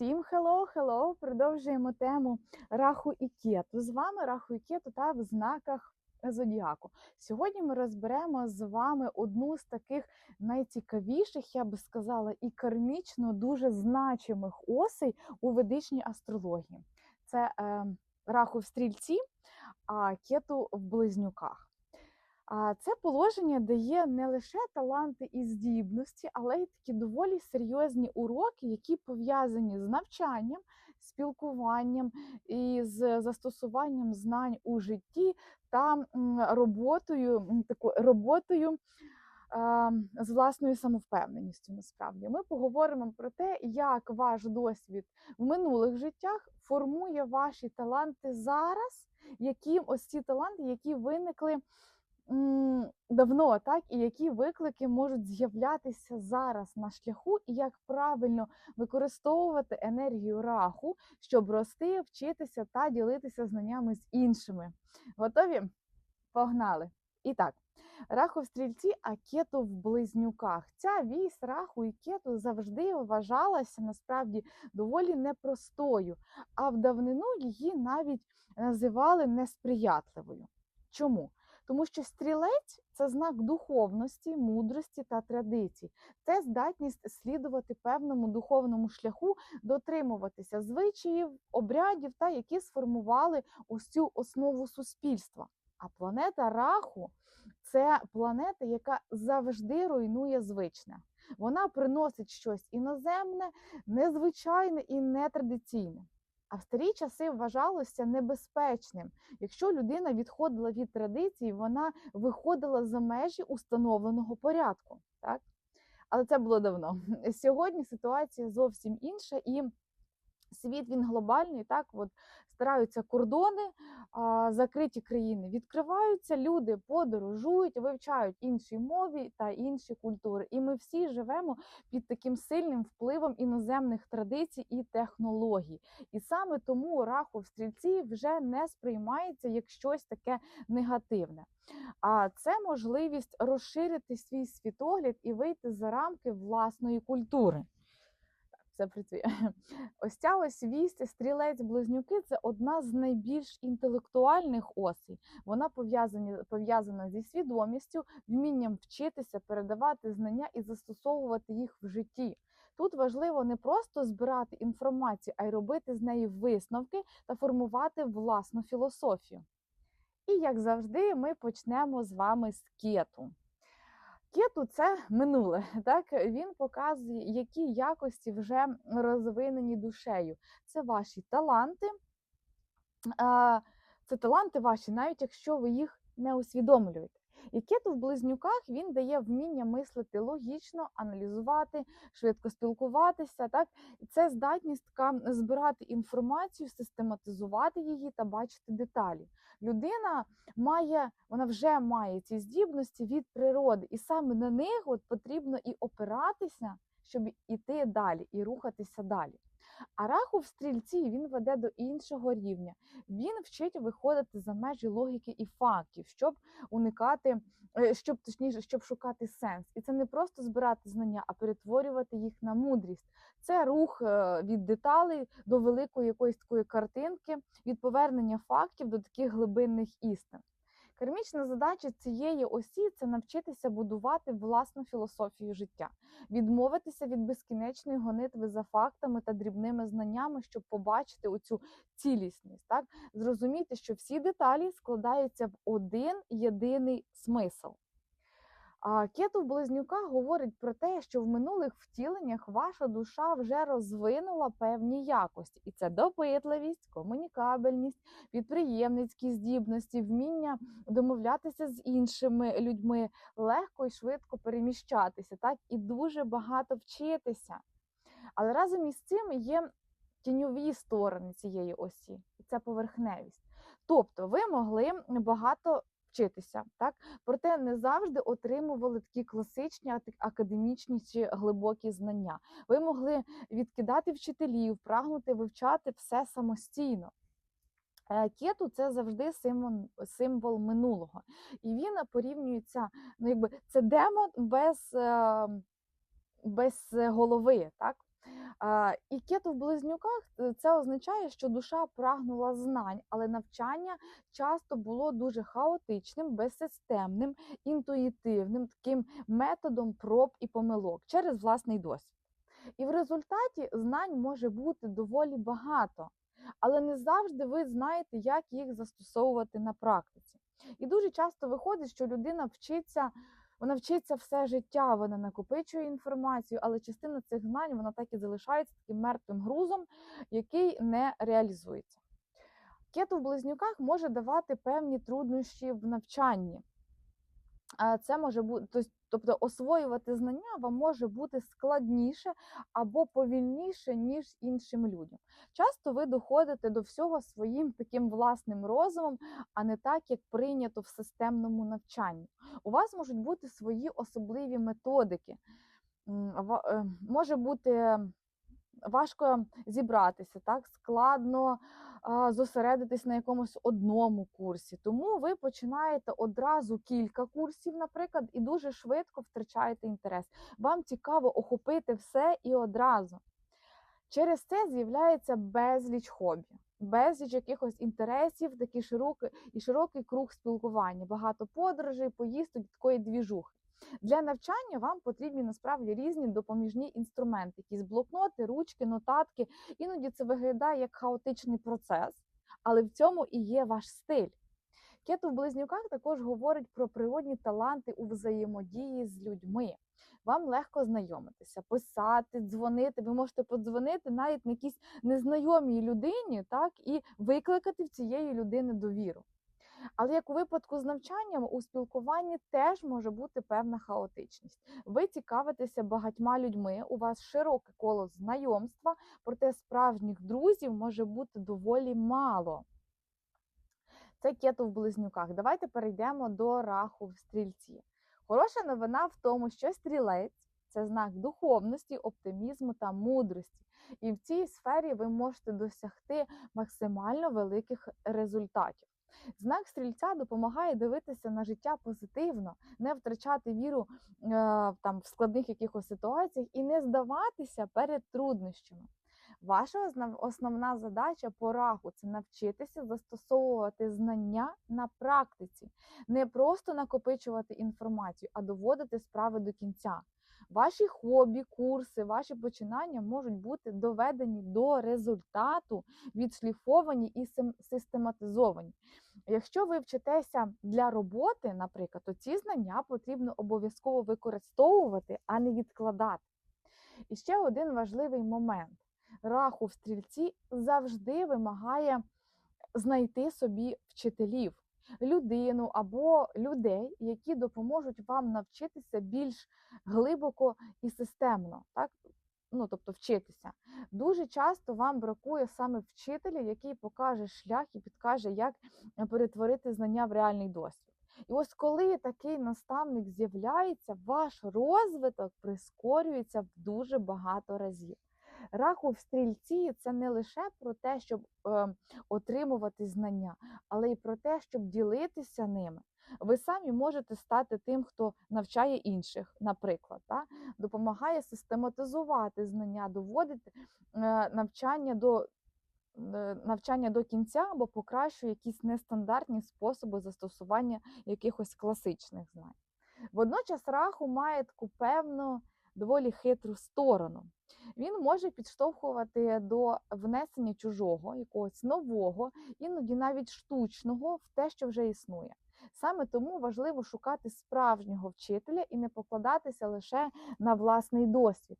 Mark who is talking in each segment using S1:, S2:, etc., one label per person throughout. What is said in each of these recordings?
S1: Всім хеллоу-хеллоу! Продовжуємо тему раху і кету. З вами раху і кету та в знаках зодіаку. Сьогодні ми розберемо з вами одну з таких найцікавіших, я би сказала, і кармічно дуже значимих осей у ведичній астрології. Це е, раху в стрільці, а кету в близнюках. А це положення дає не лише таланти і здібності, але й такі доволі серйозні уроки, які пов'язані з навчанням, спілкуванням і з застосуванням знань у житті та роботою, таку роботою. З власною самовпевненістю насправді ми поговоримо про те, як ваш досвід в минулих життях формує ваші таланти зараз, які ось ці таланти, які виникли давно, так і які виклики можуть з'являтися зараз на шляху, і як правильно використовувати енергію раху, щоб рости, вчитися та ділитися знаннями з іншими. Готові? Погнали! І так. Раху в стрільці, а кету в близнюках. Ця вісь раху і кету завжди вважалася насправді доволі непростою, а в давнину її навіть називали несприятливою. Чому? Тому що стрілець це знак духовності, мудрості та традицій. Це здатність слідувати певному духовному шляху, дотримуватися звичаїв, обрядів, та які сформували цю основу суспільства. А планета Раху це планета, яка завжди руйнує звичне. Вона приносить щось іноземне, незвичайне і нетрадиційне. А в старі часи вважалося небезпечним. Якщо людина відходила від традиції, вона виходила за межі установленого порядку. Так? Але це було давно. Сьогодні ситуація зовсім інша, і світ він глобальний. Так, от стараються кордони, закриті країни відкриваються, люди подорожують, вивчають інші мови та інші культури. І ми всі живемо під таким сильним впливом іноземних традицій і технологій. І саме тому раху в стрільці вже не сприймається як щось таке негативне. А це можливість розширити свій світогляд і вийти за рамки власної культури. Це працює. Ось ця ось вість стрілець-близнюки це одна з найбільш інтелектуальних осей. Вона пов'язана зі свідомістю, вмінням вчитися, передавати знання і застосовувати їх в житті. Тут важливо не просто збирати інформацію, а й робити з неї висновки та формувати власну філософію. І як завжди, ми почнемо з вами з кету. Кету це минуле. Так він показує, які якості вже розвинені душею. Це ваші таланти, це таланти ваші, навіть якщо ви їх не усвідомлюєте. І кету в близнюках він дає вміння мислити логічно, аналізувати, швидко спілкуватися. Так це здатність така збирати інформацію, систематизувати її та бачити деталі. Людина має, вона вже має ці здібності від природи, і саме на них от потрібно і опиратися, щоб іти далі і рухатися далі. А раху в стрільці він веде до іншого рівня. Він вчить виходити за межі логіки і фактів, щоб уникати, е, щоб точніше, щоб шукати сенс. І це не просто збирати знання, а перетворювати їх на мудрість. Це рух е, від деталей до великої якоїсь такої картинки, від повернення фактів до таких глибинних істин. Кармічна задача цієї осі це навчитися будувати власну філософію життя, відмовитися від безкінечної гонитви за фактами та дрібними знаннями, щоб побачити оцю цілісність, так зрозуміти, що всі деталі складаються в один єдиний смисл. А кету в близнюках говорить про те, що в минулих втіленнях ваша душа вже розвинула певні якості, і це допитливість, комунікабельність, підприємницькі здібності, вміння домовлятися з іншими людьми, легко і швидко переміщатися, так і дуже багато вчитися. Але разом із цим є тіньові сторони цієї осі, і це поверхневість. Тобто, ви могли багато вчитися, так проте не завжди отримували такі класичні академічні чи глибокі знання. Ви могли відкидати вчителів, прагнути вивчати все самостійно. Е, Кету це завжди символ, символ минулого, і він порівнюється. Ну, якби це демон без, е, без голови, так? І кету в близнюках е, це означає, що душа прагнула знань, але навчання часто було дуже хаотичним, безсистемним, інтуїтивним, таким методом проб і помилок через власний досвід. І в результаті знань може бути доволі багато, але не завжди ви знаєте, як їх застосовувати на практиці. І дуже часто виходить, що людина вчиться. Вона вчиться все життя, вона накопичує інформацію, але частина цих знань вона так і залишається таким мертвим грузом, який не реалізується. Кету в близнюках може давати певні труднощі в навчанні. Це може бути, тобто освоювати знання вам може бути складніше або повільніше, ніж іншим людям. Часто ви доходите до всього своїм таким власним розумом, а не так, як прийнято в системному навчанні. У вас можуть бути свої особливі методики. Е, може бути важко зібратися, так складно зосередитись на якомусь одному курсі. Тому ви починаєте одразу кілька курсів, наприклад, і дуже швидко втрачаєте інтерес. Вам цікаво охопити все і одразу. Через це з'являється безліч хобі, безліч якихось інтересів, такий широкий і широкий круг спілкування, багато подорожей, поїздок, такої двіжухи. Для навчання вам потрібні насправді різні допоміжні інструменти, якісь блокноти, ручки, нотатки. Іноді це виглядає як хаотичний процес, але в цьому і є ваш стиль. Кету в близнюках також говорить про природні таланти у взаємодії з людьми. Вам легко знайомитися, писати, дзвонити. Ви можете подзвонити навіть на якійсь незнайомій людині, так і викликати в цієї людини довіру. Але як у випадку з навчанням у спілкуванні теж може бути певна хаотичність. Ви цікавитеся багатьма людьми, у вас широке коло знайомства, проте справжніх друзів може бути доволі мало. Це кету в близнюках. Давайте перейдемо до раху в стрільці. Хороша новина в тому, що стрілець це знак духовності, оптимізму та мудрості. І в цій сфері ви можете досягти максимально великих результатів. Знак стрільця допомагає дивитися на життя позитивно, не втрачати віру е, там в складних якихось ситуаціях і не здаватися перед труднощами. Ваша основна задача по раху це навчитися застосовувати знання на практиці, не просто накопичувати інформацію, а доводити справи до кінця. Ваші хобі, курси, ваші починання можуть бути доведені до результату, відшліфовані і систематизовані. Якщо ви вчитеся для роботи, наприклад, то ці знання потрібно обов'язково використовувати, а не відкладати. І ще один важливий момент: раху в стрільці завжди вимагає знайти собі вчителів людину або людей, які допоможуть вам навчитися більш глибоко і системно, так? Ну, тобто вчитися. Дуже часто вам бракує саме вчителя, який покаже шлях і підкаже, як перетворити знання в реальний досвід. І ось коли такий наставник з'являється, ваш розвиток прискорюється в дуже багато разів. Раху в стрільці це не лише про те, щоб е, отримувати знання, але й про те, щоб ділитися ними. Ви самі можете стати тим, хто навчає інших, наприклад, та? допомагає систематизувати знання, доводити е, навчання до е, навчання до кінця або покращує якісь нестандартні способи застосування якихось класичних знань. Водночас раху має таку певну доволі хитру сторону. Він може підштовхувати до внесення чужого, якогось нового, іноді навіть штучного в те, що вже існує. Саме тому важливо шукати справжнього вчителя і не покладатися лише на власний досвід.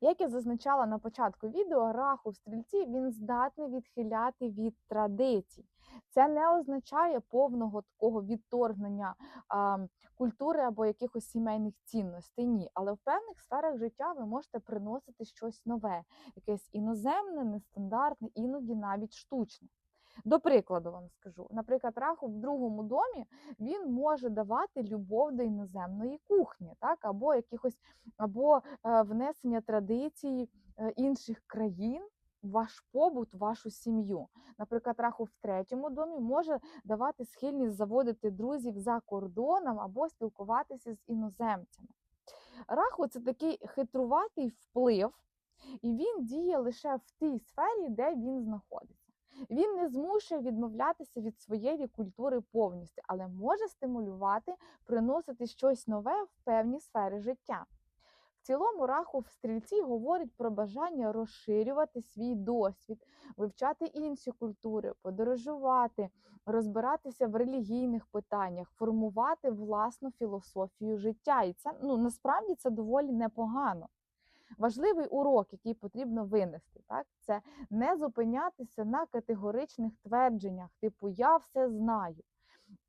S1: Як я зазначала на початку відео, раху в стрільці він здатний відхиляти від традицій. Це не означає повного такого відторгнення а, культури або якихось сімейних цінностей. Ні, але в певних сферах життя ви можете приносити щось нове, якесь іноземне, нестандартне, іноді навіть штучне. До прикладу вам скажу, наприклад, раху в другому домі він може давати любов до іноземної кухні, так, або якихось або е, внесення традицій е, інших країн. Ваш побут, вашу сім'ю. Наприклад, раху в третьому домі може давати схильність заводити друзів за кордоном або спілкуватися з іноземцями. Раху це такий хитруватий вплив, і він діє лише в тій сфері, де він знаходиться. Він не змушує відмовлятися від своєї культури повністю, але може стимулювати, приносити щось нове в певні сфери життя. В цілому раху в стрільці говорить про бажання розширювати свій досвід, вивчати інші культури, подорожувати, розбиратися в релігійних питаннях, формувати власну філософію життя. І це ну насправді це доволі непогано. Важливий урок, який потрібно винести, так це не зупинятися на категоричних твердженнях, типу Я все знаю,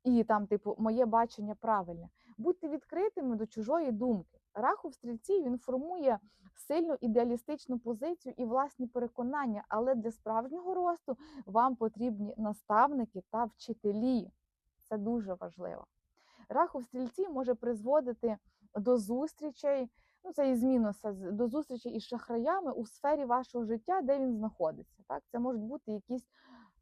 S1: і там, типу, моє бачення правильне. Будьте відкритими до чужої думки. Раху в стрільці він формує сильну ідеалістичну позицію і власні переконання, але для справжнього росту вам потрібні наставники та вчителі. Це дуже важливо. Раху в стрільці може призводити до зустрічей, ну це із мінуса, до зустрічей із шахраями у сфері вашого життя, де він знаходиться. Так, це можуть бути якісь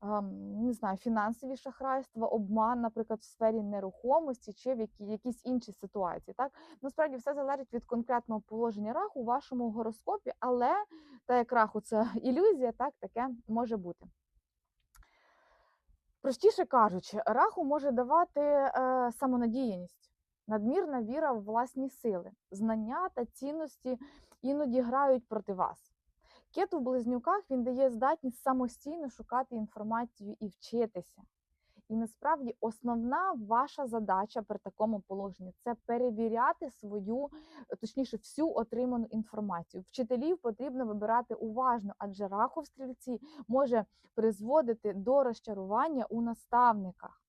S1: ем, не знаю, фінансові шахрайства, обман, наприклад, в сфері нерухомості чи в які, якісь інші ситуації. Так насправді все залежить від конкретного положення раху у вашому гороскопі, але так як раху це ілюзія, так таке може бути. Простіше кажучи, раху може давати е, самонадіяність, надмірна віра в власні сили, знання та цінності іноді грають проти вас. Кету в близнюках він дає здатність самостійно шукати інформацію і вчитися. І насправді основна ваша задача при такому положенні це перевіряти свою, точніше, всю отриману інформацію. Вчителів потрібно вибирати уважно, адже раху в стрільці може призводити до розчарування у наставниках.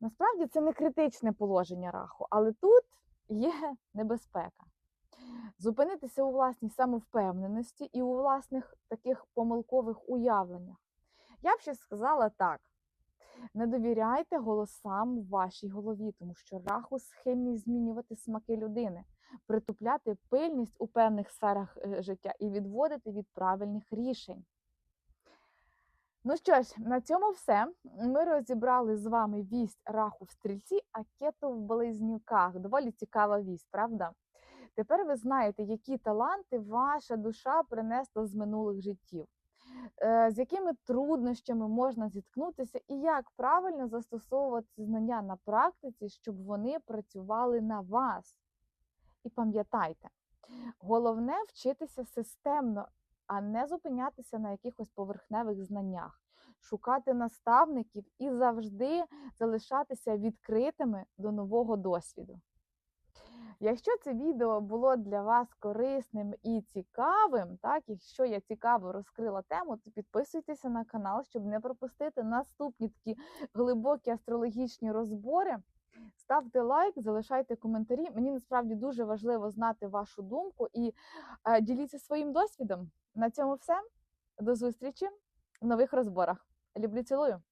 S1: Насправді це не критичне положення раху, але тут є небезпека. Зупинитися у власній самовпевненості і у власних таких помилкових уявленнях. Я б ще сказала так: не довіряйте голосам в вашій голові, тому що раху схильний змінювати смаки людини, притупляти пильність у певних сферах е, життя і відводити від правильних рішень. Ну що ж, на цьому все. Ми розібрали з вами вість раху в стрільці, а кету в близнюках. Доволі цікава вість, правда? Тепер ви знаєте, які таланти ваша душа принесла з минулих життів, е, з якими труднощами можна зіткнутися, і як правильно застосовувати знання на практиці, щоб вони працювали на вас. І пам'ятайте, головне вчитися системно, а не зупинятися на якихось поверхневих знаннях, шукати наставників і завжди залишатися відкритими до нового досвіду. Якщо це відео було для вас корисним і цікавим, так якщо я цікаво розкрила тему, то підписуйтеся на канал, щоб не пропустити наступні такі глибокі астрологічні розбори. Ставте лайк, залишайте коментарі. Мені насправді дуже важливо знати вашу думку і е, діліться своїм досвідом. На цьому все. До зустрічі в нових розборах. Люблю, цілую!